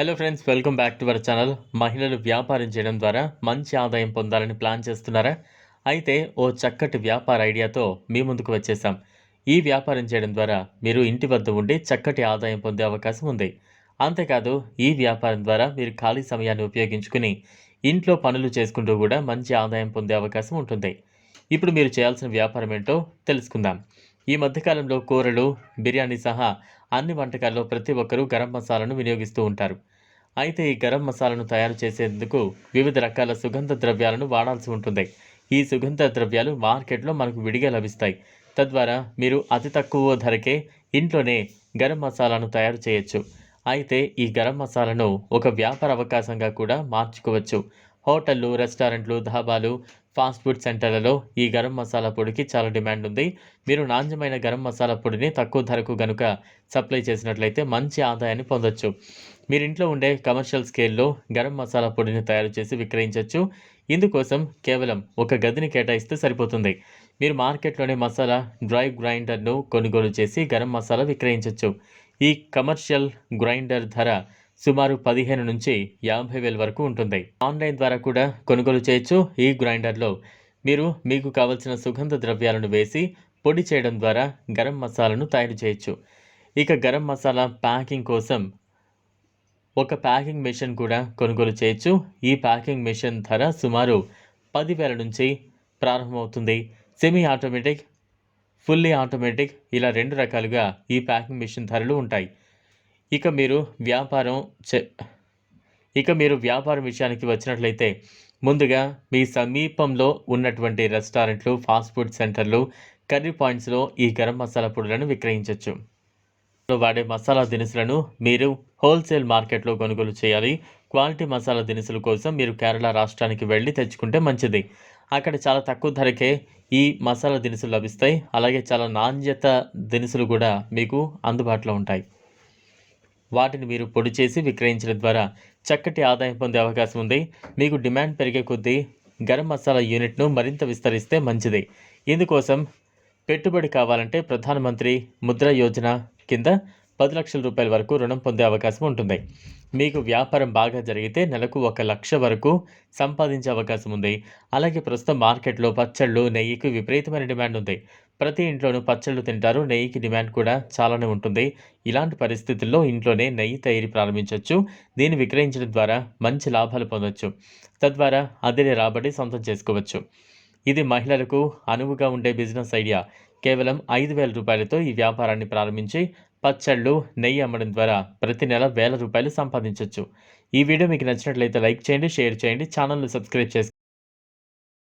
Hello friends welcome back to our channel మహిళలు వ్యాపారం చేయడం ద్వారా మంచి ఆదాయం పొందాలని ప్లాన్ చేస్తున్నారా? అయితే ఓ చక్కటి వ్యాపార ఐడియాతో మీ ముందుకు వచ్చేసాం. ఈ వ్యాపారం చేయడం ద్వారా మీరు ఇంటి వద్ద ఉండి చక్కటి ఆదాయం పొందే అవకాశం ఉంది. అంతేకాదు ఈ వ్యాపారం ద్వారా మీరు ఖాళీ సమయాన్ని ఉపయోగించుకుని ఇంట్లో పనులు చేసుకుంటూ కూడా మంచి ఆదాయం పొందే అవకాశం ఉంటుంది. ఇప్పుడు మీరు చేయాల్సిన వ్యాపారం ఏంటో తెలుసుకుందాం. ఈ మధ్యకాలంలో కూరలు బిర్యానీ సహా అన్ని వంటకాల్లో ప్రతి ఒక్కరూ గరం మసాలాను వినియోగిస్తూ ఉంటారు. అయితే ఈ గరం మసాలాను తయారు చేసేందుకు వివిధ రకాల సుగంధ ద్రవ్యాలను వాడాల్సి ఉంటుంది. ఈ సుగంధ ద్రవ్యాలు మార్కెట్లో మనకు విడిగా లభిస్తాయి. తద్వారా మీరు అతి తక్కువ ధరకే ఇంట్లోనే గరం మసాలాను తయారు చేయొచ్చు. అయితే ఈ గరం మసాలాను ఒక వ్యాపార అవకాశంగా కూడా మార్చుకోవచ్చు. హోటళ్ళు రెస్టారెంట్లు ధాబాలు ఫాస్ట్ ఫుడ్ సెంటర్లలో ఈ గరం మసాలా పొడికి చాలా డిమాండ్ ఉంది. మీరు నాణ్యమైన గరం మసాలా పొడిని తక్కువ ధరకు గనుక సప్లై చేసినట్లయితే మంచి ఆదాయాన్ని పొందొచ్చు. మీరు ఇంట్లో ఉండే కమర్షియల్ స్కేల్లో గరం మసాలా పొడిని తయారు చేసి విక్రయించవచ్చు ఇందుకోసం కేవలం ఒక గదిని కేటాయిస్తే సరిపోతుంది. మీరు మార్కెట్లోనే మసాలా డ్రై గ్రైండర్ను కొనుగోలు చేసి గరం మసాలా విక్రయించవచ్చు ఈ కమర్షియల్ గ్రైండర్ ధర సుమారు పదిహేను నుంచి యాభై వేల వరకు ఉంటుంది. ఆన్లైన్ ద్వారా కూడా కొనుగోలు చేయొచ్చు. ఈ గ్రైండర్లో మీరు మీకు కావలసిన సుగంధ ద్రవ్యాలను వేసి పొడి చేయడం ద్వారా గరం మసాలాను తయారు చేయొచ్చు. ఇక గరం మసాలా ప్యాకింగ్ కోసం ఒక ప్యాకింగ్ మెషిన్ కూడా కొనుగోలు చేయొచ్చు. ఈ ప్యాకింగ్ మెషిన్ ధర సుమారు పదివేల నుంచి ప్రారంభమవుతుంది. సెమీ ఆటోమేటిక్ ఫుల్లీ ఆటోమేటిక్ ఇలా రెండు రకాలుగా ఈ ప్యాకింగ్ మెషిన్ ధరలు ఉంటాయి. ఇక మీరు వ్యాపారం చే ఇక మీరు వ్యాపారం విషయానికి వచ్చినట్లయితే ముందుగా మీ సమీపంలో ఉన్నటువంటి రెస్టారెంట్లు ఫాస్ట్ ఫుడ్ సెంటర్లు కర్రీ పాయింట్స్లో ఈ గరం మసాలా పొడులను విక్రయించవచ్చు వాడే మసాలా దినుసులను మీరు హోల్సేల్ మార్కెట్లో కొనుగోలు చేయాలి. క్వాలిటీ మసాలా దినుసుల కోసం మీరు కేరళ రాష్ట్రానికి వెళ్ళి తెచ్చుకుంటే మంచిది. అక్కడ చాలా తక్కువ ధరకే ఈ మసాలా దినుసులు లభిస్తాయి. అలాగే చాలా నాణ్యత దినుసులు కూడా మీకు అందుబాటులో ఉంటాయి. వాటిని మీరు పొడి చేసి విక్రయించడం ద్వారా చక్కటి ఆదాయం పొందే అవకాశం ఉంది. మీకు డిమాండ్ పెరిగే కొద్దీ గరం మసాలా యూనిట్ను మరింత విస్తరిస్తే మంచిది. ఇందుకోసం పెట్టుబడి కావాలంటే ప్రధానమంత్రి ముద్ర యోజన కింద పది లక్షల రూపాయల వరకు రుణం పొందే అవకాశం ఉంటుంది. మీకు వ్యాపారం బాగా జరిగితే నెలకు ఒక లక్ష వరకు సంపాదించే అవకాశం ఉంది. అలాగే ప్రస్తుతం మార్కెట్లో పచ్చళ్ళు నెయ్యికి విపరీతమైన డిమాండ్ ఉంది. ప్రతి ఇంట్లోనూ పచ్చళ్ళు తింటారు. నెయ్యికి డిమాండ్ కూడా చాలానే ఉంటుంది. ఇలాంటి పరిస్థితుల్లో ఇంట్లోనే నెయ్యి తయారీ ప్రారంభించవచ్చు దీన్ని విక్రయించడం ద్వారా మంచి లాభాలు పొందవచ్చు తద్వారా అదిరే రాబడి సొంతం చేసుకోవచ్చు. ఇది మహిళలకు అనువుగా ఉండే బిజినెస్ ఐడియా. కేవలం ఐదు వేల రూపాయలతో ఈ వ్యాపారాన్ని ప్రారంభించి పచ్చళ్ళు నెయ్యి అమ్మడం ద్వారా ప్రతి నెల వేల రూపాయలు సంపాదించవచ్చు ఈ వీడియో మీకు నచ్చినట్లయితే లైక్ చేయండి షేర్ చేయండి ఛానల్ను సబ్స్క్రైబ్ చేసుకోండి.